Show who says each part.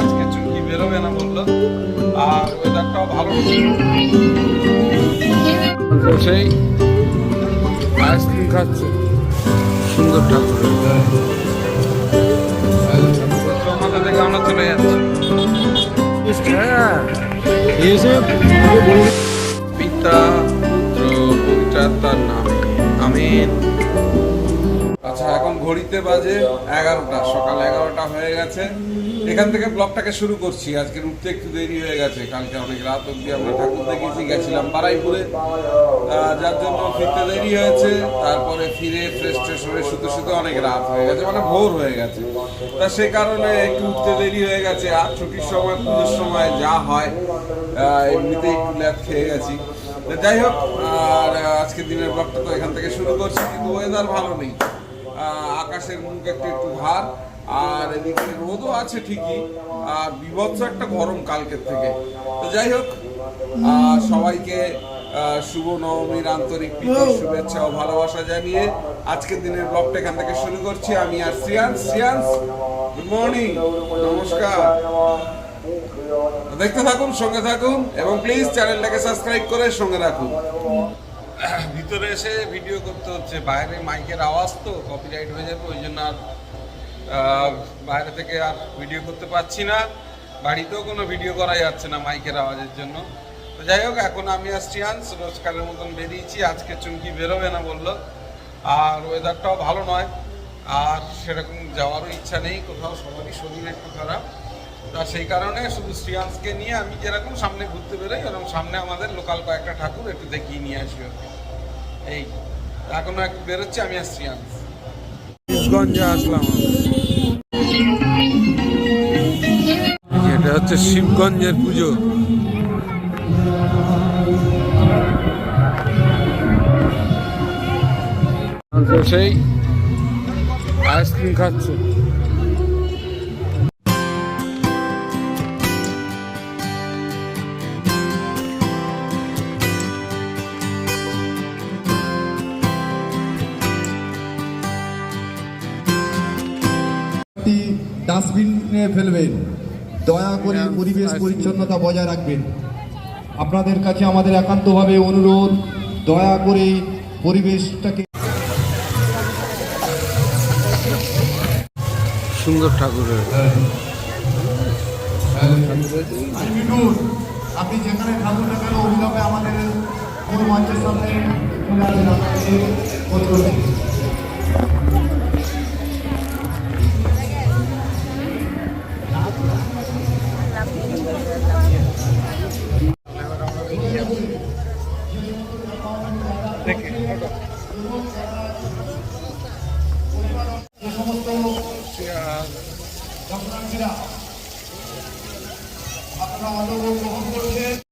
Speaker 1: আজকে চুমকি বেরোবে না বলল? আর ওয়েদারটাও ভালো সেই আইসক্রিম খাচ্ছে। সুন্দর ঠাকুর। মাথা থেকে আমরা চলে যাচ্ছি। পিতা পুত্র পবিত্রাত্মার নামে। আমিন। আচ্ছা এখন ঘড়িতে বাজে এগারোটা সকাল এগারোটা হয়ে গেছে। এখান থেকে ব্লগটাকে শুরু করছি। আজকে উঠতে একটু দেরি হয়ে গেছে। কালকে অনেক রাত অব্দি আমরা ঠাকুর দেখেছি, গেছিলাম বারাইপুরে। যার জন্য ফিরতে দেরি হয়েছে। তারপরে ফিরে ফ্রেশ ট্রেশ হয়ে শুতে শুতে অনেক রাত হয়ে গেছে মানে ভোর হয়ে গেছে। তা সে কারণে একটু উঠতে দেরি হয়ে গেছে। আর ছুটির সময়, পুজোর সময় যা হয় এমনিতেই একটু ল্যাব খেয়ে গেছি। যাই হোক, আর আজকের দিনের ব্লগটা তো এখান থেকে শুরু করছি, কিন্তু ওয়েদার ভালো নেই। আকাশের মুখ একটু একটু ভার। আর এদিকে রোদও আছে ঠিকই, আর বিভৎস একটা গরম কালকের থেকে। তো যাই হোক সবাইকে শুভ নবমীর আন্তরিক শুভেচ্ছা ও ভালোবাসা জানিয়ে আজকের দিনের ব্লগটা এখান থেকে শুরু করছি। আমি আর শ্রিয়ান্স শ্রিয়ান্স গুড মর্নিং নমস্কার। দেখতে থাকুন, সঙ্গে থাকুন এবং প্লিজ চ্যানেলটাকে সাবস্ক্রাইব করে সঙ্গে রাখুন। ভিতরে এসে ভিডিও করতে হচ্ছে। বাইরে মাইকের আওয়াজ তো কপিরাইট হয়ে যাবে, ওই জন্য আর বাইরে থেকে আর ভিডিও করতে পারছি না। বাড়িতেও কোনো ভিডিও করা যাচ্ছে না মাইকের আওয়াজের জন্য। তো যাই হোক, এখন আমি আসছি আনস রোজকারের মতন বেরিয়েছি। আজকে চুমকি বেরোবে না বলল। আর ওয়েদারটাও ভালো নয়। আর সেরকম যাওয়ারও ইচ্ছা নেই। কোথাও সবারই শরীর একটু খারাপ। তা সেই কারণে শুধু শ্রিয়াংশকে নিয়ে আমি যেরকম সামনে ঘুরতে বেরোই এরকম সামনে আমাদের লোকাল কয়েকটা ঠাকুর একটু দেখিয়ে নিয়ে আসি ওকে। এই এখনও একটু বেরোচ্ছে, আমি আর শ্রিয়াংশ শিবগঞ্জে আসলাম। এটা হচ্ছে শিবগঞ্জের পুজো। সেই আইসক্রিম খাচ্ছে।
Speaker 2: ডাস্টবিনে ফেলবেন। দয়া করে পরিবেশ পরিচ্ছন্নতা বজায় রাখবেন। আপনাদের কাছে আমাদের একান্তভাবে অনুরোধ দয়া করে পরিবেশটাকে
Speaker 1: সুন্দর ঠাকুরের।
Speaker 2: আপনি যেখানে ঠাকুর থাকেন অবিলম্বে আমাদের মঞ্চের সামনে আপনারা অন্নভোগ গ্রহণ করছেন